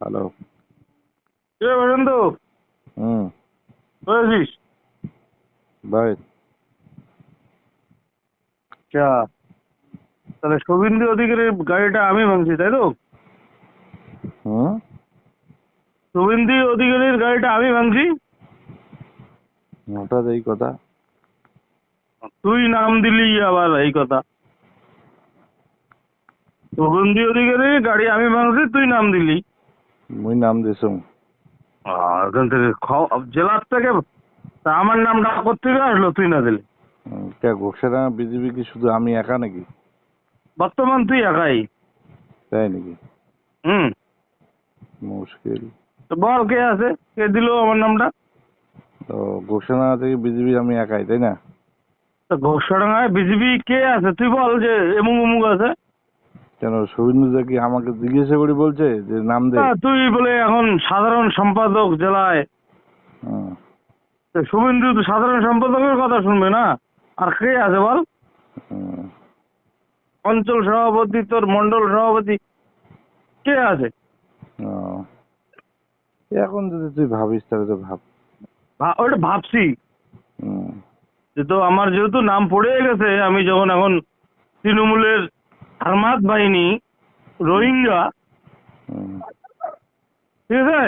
Hello কে বসন্ত? হুম। বুঝেছিস by আচ্ছা। তাহলে শুভেন্দু অধিকারীর গাড়িটা আমি ভাঙছি তাই তো? হুম। শুভেন্দু অধিকারীর গাড়িটা আমি ভাঙছি? হঠাৎ এই কথা। তুই নাম দিলি আবার এই কথা। শুভেন্দু অধিকারীর গাড়ি আমি ভাঙছি তুই নাম দিলি। মুই নাম দিছুম এখান থেকে জেলার থেকে তা আমার নামটা কোথেকে আসলো তুই না দিলি। কে ঘোষাডাঙ্গা বিজেপি কি শুধু আমি একা নাকি? বর্তমান তুই একাই। তাই নাকি? হুম। মুশকিল। তো বল কে আছে? কে দিল আমার নামটা? তো ঘোষণা থেকে বিজেপি আমি একাই তাই না? তো ঘোষডাঙ্গায় বিজেপি কে আছে? তুই বল যে এমুক অমুক আছে। কেন শুভেন্দু কি আমাকে জিজ্ঞাসা করে বলছে যে নাম দে? তুই বলে এখন সাধারণ সম্পাদক জেলায়। শুভেন্দু তো সাধারণ সম্পাদকের কথা শুনবে না? আর কে আছে বল? অঞ্চল সভাপতি তোর মন্ডল সভাপতি কে আছে। এখন যদি তুই ভাবিস তাহলে তো ভাব। ওটা ভাবছি। তো আমার যেহেতু নাম পড়ে গেছে আমি যখন এখন তৃণমূলের হারমাত বাহিনী রোহিঙ্গা। ঠিক আছে?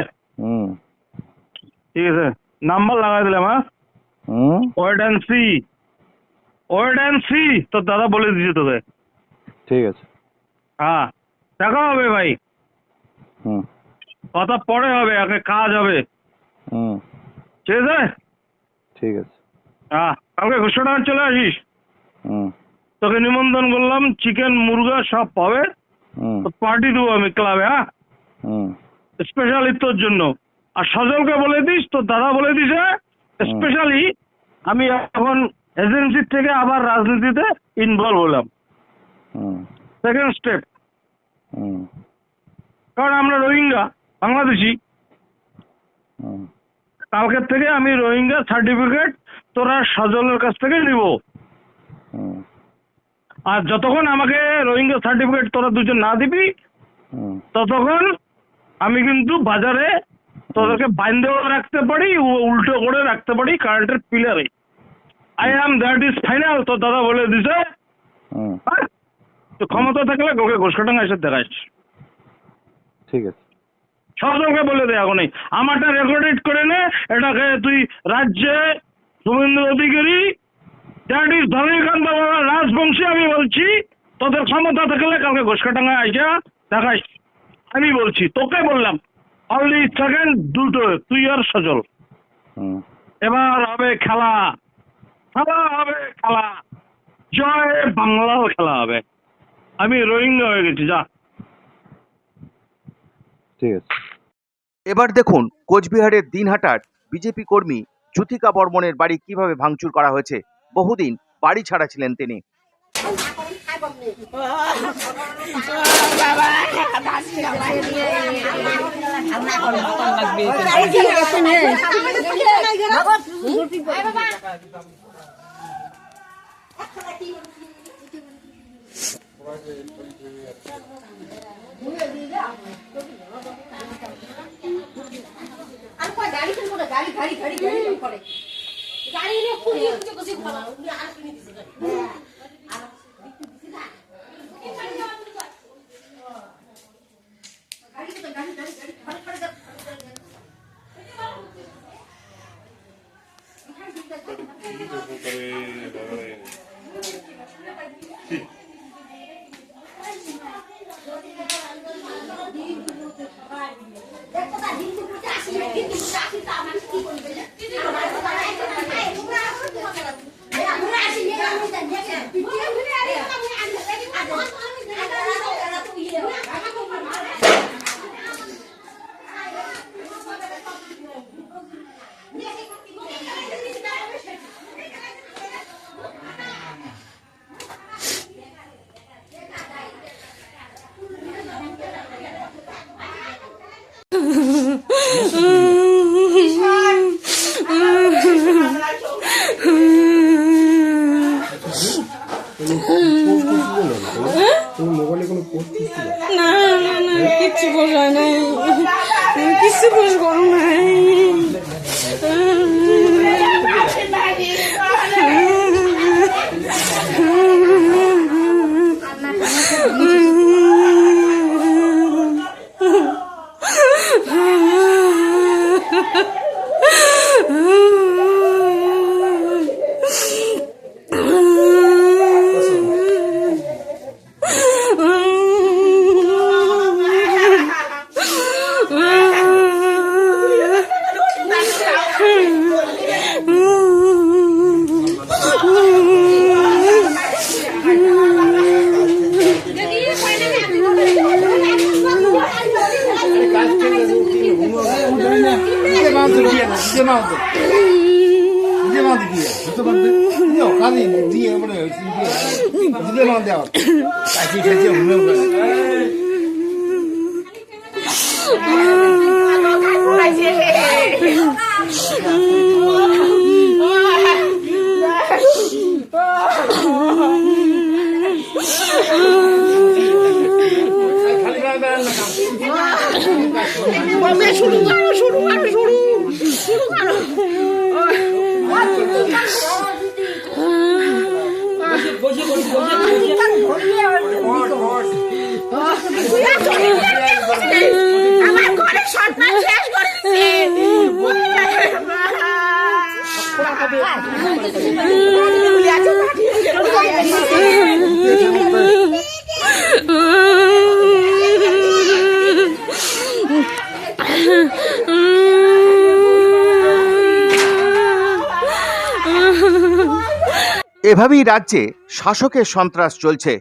ঠিক আছে। নাম্বার লাগাই দিলাম হ্যাঁ? Wait and see. Wait and see! তোর দাদা বলে দিয়েছে তোকে। ঠিক আছে। হ্যাঁ। দেখা হবে ভাই। হুম। কথা পরে হবে আগে কাজ হবে। হুম। ঠিক আছে? ঠিক আছে। হ্যাঁ কালকে ঘোষণা চলে আসিস। হুম। তোকে নিমন্ত্রণ করলাম চিকেন মুরগা সব পাবে। তো পার্টি দেবো আমি ক্লাবে হ্যাঁ? স্পেশালি তোর জন্য। আর সজলকে বলে দিস তোর দাদা বলে দিছে স্পেশালি আমি এখন এজেন্সির থেকে আবার রাজনীতিতে ইনভলভ হলাম। সেকেন্ড স্টেপ কারণ আমরা রোহিঙ্গা বাংলাদেশি। কালকের থেকে আমি রোহিঙ্গা সার্টিফিকেট তোরা সজলের কাছ থেকে নিব। আর যতক্ষণ আমাকে রোহিঙ্গা সার্টিফিকেট তোরা দুজন না দিবি ততক্ষণ আমি কিন্তু বাজারে তোদেরকে বাইন্দেও রাখতে পারি উল্টো করে রাখতে পারি কারেন্টের পিলারে। I am that is final তো দাদা বলে দিছে? তো ক্ষমতা থাকলে ওকে ঘোষকাটাঙ্গা এসে দেখাইস ঠিক আছে। সজলকে বলে দে এখনই। আমারটা রেকর্ডেড করে নে এটাকে তুই রাজ্যে শুভেন্দু অধিকারী দ্যাট ইজ ধরণীকান্ত বাবা রাজবংশী আমি বলছি তোদের ক্ষমতা থাকলে কালকে ঘোষকাটাঙ্গা আইসা দেখাই আমি বলছি তোকে বললাম অনলি সেকেন্ড দুটো তুই আর সজল। হুম। এবার হবে খেলা। খেলা হবে খেলা। জয় বাংলাও খেলা হবে। আমি রোহিঙ্গা হয়ে গেছি যা। ঠিক আছে। এবার দেখুন কোচবিহারের দিনহাটার বিজেপি কর্মী জ্যোতিকা বর্মনের বাড়ি কীভাবে ভাঙচুর করা হয়েছে। বহুদিন বাড়ি ছাড়া ছিলেন তিনি। ফেল করে গাড়ি গাড়ি গাড়ি গাড়ি করে আর গাড়ি খড় খড় দেখো তা দিন তো পুরো আসি দিন তো পুরো আসি তা আমি কি করব আমার তো তারা একটা নাই তোমরা আসো তোমাকে এই আমরা আসি নিয়ে আমি তা নিয়ে পিটি আমি আরে আমি আমি আমি আমি আমি তুই আমার তো মারা না না না কিচ্ছু বোঝা নাই কিছু পুলিশ করো নাই। 洗脑子，你往地下，你怎么你要喊你，你也不能你别，你别往地下，哎，今天进屋没有？我没说中，我没说中，我没说中。না কাম আমার এভাবেই রাজ্যে শাসকের সন্ত্রাস চলছে।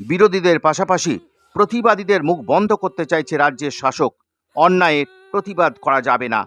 বিরোধীদের পাশাপাশি প্রতিবাদীদের মুখ বন্ধ করতে চাইছে রাজ্যের শাসক। অন্যায়ের প্রতিবাদ করা যাবে না।